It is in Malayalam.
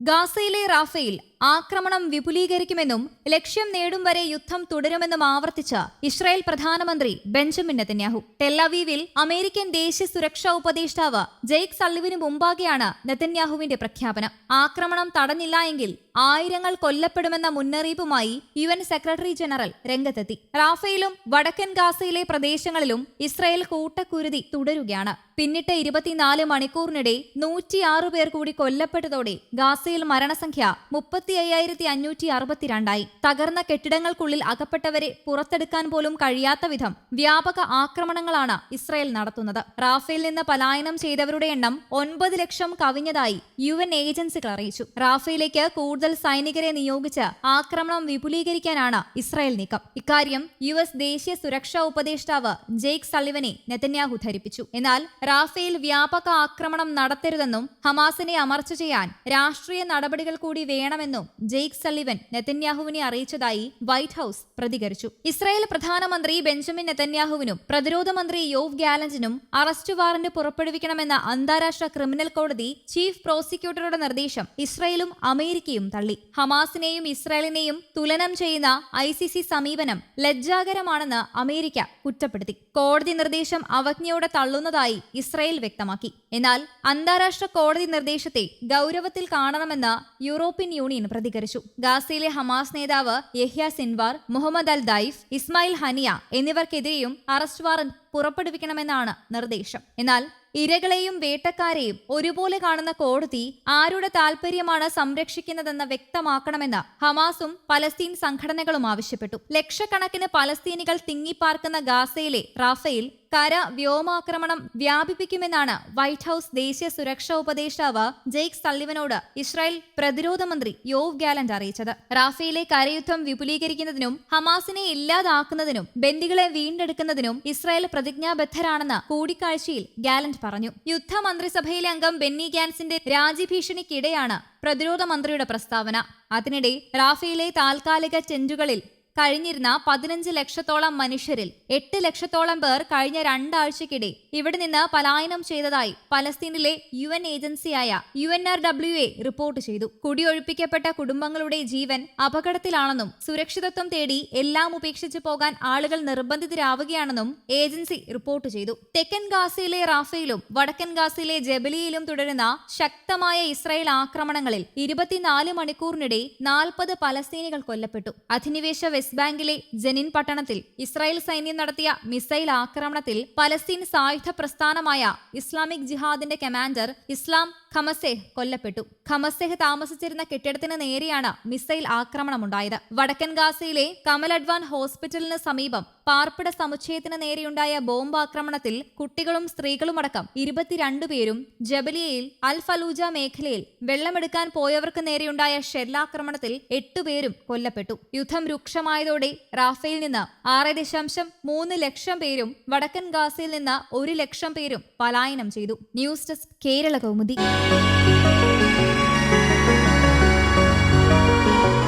ഗാസയിലെ റാഫേൽ ആക്രമണം വിപുലീകരിക്കുമെന്നും ലക്ഷ്യം നേടും വരെ യുദ്ധം തുടരുമെന്നും ആവർത്തിച്ച ഇസ്രായേൽ പ്രധാനമന്ത്രി ബെഞ്ചമിൻ നെതന്യാഹു. ടെല്ലവീവിൽ അമേരിക്കൻ ദേശീയ സുരക്ഷാ ഉപദേഷ്ടാവ് ജെയ്ക് സള്ളിവിന് മുമ്പാകെയാണ് നെതന്യാഹുവിന്റെ പ്രഖ്യാപനം. ആക്രമണം തടഞ്ഞില്ല എങ്കിൽ ആയിരങ്ങൾ കൊല്ലപ്പെടുമെന്ന മുന്നറിയിപ്പുമായി യു എൻ സെക്രട്ടറി ജനറൽ രംഗത്തെത്തി. റാഫേലും വടക്കൻ ഗാസയിലെ പ്രദേശങ്ങളിലും ഇസ്രായേൽ കൂട്ടക്കുരുതി തുടരുകയാണ്. പിന്നിട്ട ഇരുപത്തിനാല് മണിക്കൂറിനിടെ നൂറ്റിയാറ് പേർ കൂടി കൊല്ലപ്പെട്ടതോടെ ഗാസയിൽ മരണസംഖ്യ മുപ്പത്തി അയ്യായിരത്തി അഞ്ഞൂറ്റി അറുപത്തിരണ്ടായി തകർന്ന കെട്ടിടങ്ങൾക്കുള്ളിൽ അകപ്പെട്ടവരെ പുറത്തെടുക്കാൻ പോലും കഴിയാത്ത വിധം വ്യാപക ആക്രമണങ്ങളാണ് ഇസ്രയേൽ നടത്തുന്നത്. റാഫേൽ നിന്ന് പലായനം ചെയ്തവരുടെ എണ്ണം ഒൻപത് ലക്ഷം കവിഞ്ഞതായി യു എൻ ഏജൻസികൾ അറിയിച്ചു. റാഫേലേക്ക് കൂടുതൽ സൈനികരെ നിയോഗിച്ച് ആക്രമണം വിപുലീകരിക്കാനാണ് ഇസ്രായേൽ നീക്കം. ഇക്കാര്യം യു എസ് ദേശീയ സുരക്ഷാ ഉപദേഷ്ടാവ് ജെയ്ക് സള്ളിവനെ നെതന്യാഹു ധരിപ്പിച്ചു. എന്നാൽ റാഫേൽ വ്യാപക ആക്രമണം നടത്തരുതെന്നും ഹമാസിനെ അമർച്ച ചെയ്യാൻ രാഷ്ട്രീയ നടപടികൾ കൂടി വേണമെന്നും ജെയ്ക് സള്ളിവൻ നെതന്യാഹുവിനെ അറിയിച്ചതായി വൈറ്റ് ഹൌസ് പ്രതികരിച്ചു. ഇസ്രായേൽ പ്രധാനമന്ത്രി ബെഞ്ചമിൻ നെതന്യാഹുവിനും പ്രതിരോധ മന്ത്രി യോവ് ഗാലന്റിനും അറസ്റ്റ് വാറന്റ് പുറപ്പെടുവിക്കണമെന്ന അന്താരാഷ്ട്ര ക്രിമിനൽ കോടതി ചീഫ് പ്രോസിക്യൂട്ടറുടെ നിർദ്ദേശം ഇസ്രായേലും അമേരിക്കയും തള്ളി. ഹമാസിനെയും ഇസ്രായേലിനെയും തുലനം ചെയ്യുന്ന ഐ സമീപനം ലജ്ജാകരമാണെന്ന് അമേരിക്ക കുറ്റപ്പെടുത്തി. കോടതി നിർദ്ദേശം അവജ്ഞയോടെ തള്ളുന്നതായി ഇസ്രായേൽ വ്യക്തമാക്കി. എന്നാൽ അന്താരാഷ്ട്ര കോടതി നിർദ്ദേശത്തെ ഗൗരവത്തിൽ കാണണമെന്ന് യൂറോപ്യൻ യൂണിയൻ പ്രതികരിച്ചു. ഗാസയിലെ ഹമാസ് നേതാവ് Yahya Sinwar Mohammed al Deif Ismail Haniyeh എന്നിവർക്കെതിരെയും arrest warrant പുറപ്പെടുവിക്കണമെന്നാണ് നിർദ്ദേശം. എന്നാൽ ഇരകളെയും വേട്ടക്കാരെയും ഒരുപോലെ കാണുന്ന കോടതി ആരുടെ താൽപര്യമാണ് സംരക്ഷിക്കുന്നതെന്ന് വ്യക്തമാക്കണമെന്ന് ഹമാസും പലസ്തീൻ സംഘടനകളും ആവശ്യപ്പെട്ടു. ലക്ഷക്കണക്കിന് പലസ്തീനികൾ തിങ്ങിപ്പാർക്കുന്ന ഗാസയിലെ റാഫേൽ കര വ്യോമാക്രമണം വ്യാപിപ്പിക്കുമെന്നാണ് വൈറ്റ് ഹൌസ് ദേശീയ സുരക്ഷാ ഉപദേഷ്ടാവ് ജെയ്ക് സള്ളിവനോട് ഇസ്രായേൽ പ്രതിരോധ മന്ത്രി യോവ് ഗാലന്റ് അറിയിച്ചത്. റാഫേലെ കരയുദ്ധം വിപുലീകരിക്കുന്നതിനും ഹമാസിനെ ഇല്ലാതാക്കുന്നതിനും ബന്ദികളെ വീണ്ടെടുക്കുന്നതിനും ഇസ്രായേൽ പ്രതിജ്ഞാബദ്ധരാണെന്ന് കൂടിക്കാഴ്ചയിൽ ഗാലന്റ് പറഞ്ഞു. യുദ്ധമന്ത്രിസഭയിലെ അംഗം ബെന്നി ഗാൻസിന്റെ രാജ്യഭീഷണിക്കിടെയാണ് പ്രതിരോധ മന്ത്രിയുടെ പ്രസ്താവന. അതിനിടെ റാഫേലെ താൽക്കാലിക ടെന്റുകളിൽ കഴിഞ്ഞിരുന്ന പതിനഞ്ച് ലക്ഷത്തോളം മനുഷ്യരിൽ എട്ട് ലക്ഷത്തോളം പേർ കഴിഞ്ഞ രണ്ടാഴ്ചക്കിടെ ഇവിടെ നിന്ന് പലായനം ചെയ്തതായി പലസ്തീനിലെ യു എൻ ഏജൻസിയായ U N R W A report ചെയ്തു. കുടിയൊഴിപ്പിക്കപ്പെട്ട കുടുംബങ്ങളുടെ ജീവൻ അപകടത്തിലാണെന്നും സുരക്ഷിതത്വം തേടി എല്ലാം ഉപേക്ഷിച്ചു പോകാൻ ആളുകൾ നിർബന്ധിതരാവുകയാണെന്നും ഏജൻസി റിപ്പോർട്ട് ചെയ്തു. തെക്കൻ ഗാസയിലെ റാഫയിലും വടക്കൻ ഗാസയിലെ ജബലിയിലും തുടരുന്ന ശക്തമായ ഇസ്രായേൽ ആക്രമണങ്ങളിൽ ഇരുപത്തിനാല് മണിക്കൂറിനിടെ നാൽപ്പത് പലസ്തീനികൾ കൊല്ലപ്പെട്ടു. അധിനിവേശ വെസ്റ്റ് ബാങ്കിലെ ജനിൻ പട്ടണത്തിൽ ഇസ്രായേൽ സൈന്യം നടത്തിയ മിസൈൽ ആക്രമണത്തിൽ പലസ്തീൻ സായുധ പ്രസ്ഥാനമായ ഇസ്ലാമിക് ജിഹാദിന്റെ കമാൻഡർ ഇസ്ലാം ഖമസേഹ് കൊല്ലപ്പെട്ടു. ഖമസേഹ് താമസിച്ചിരുന്ന കെട്ടിടത്തിന് നേരെയാണ് മിസൈൽ ആക്രമണമുണ്ടായത്. വടക്കൻ ഗാസയിലെ കമൽ അഡ്വാൻ ഹോസ്പിറ്റലിന് സമീപം പാർപ്പിട സമുച്ചയത്തിന് നേരെയുണ്ടായ ബോംബ് ആക്രമണത്തിൽ കുട്ടികളും സ്ത്രീകളുമടക്കം ഇരുപത്തിരണ്ട് പേരും ജബലിയയിൽ അൽ ഫലൂജ മേഖലയിൽ വെള്ളമെടുക്കാൻ പോയവർക്ക് നേരെയുണ്ടായ ഷെല്ലാക്രമണത്തിൽ എട്ടുപേരും കൊല്ലപ്പെട്ടു. യുദ്ധം രൂക്ഷമായതോടെ റാഫേൽ നിന്ന് ആറ് ദശാംശം മൂന്ന് ലക്ഷം പേരും വടക്കൻ ഗാസയിൽ നിന്ന് ഒരു ലക്ഷം പേരും പലായനം ചെയ്തു. News desk Kerala Kaumudi thank you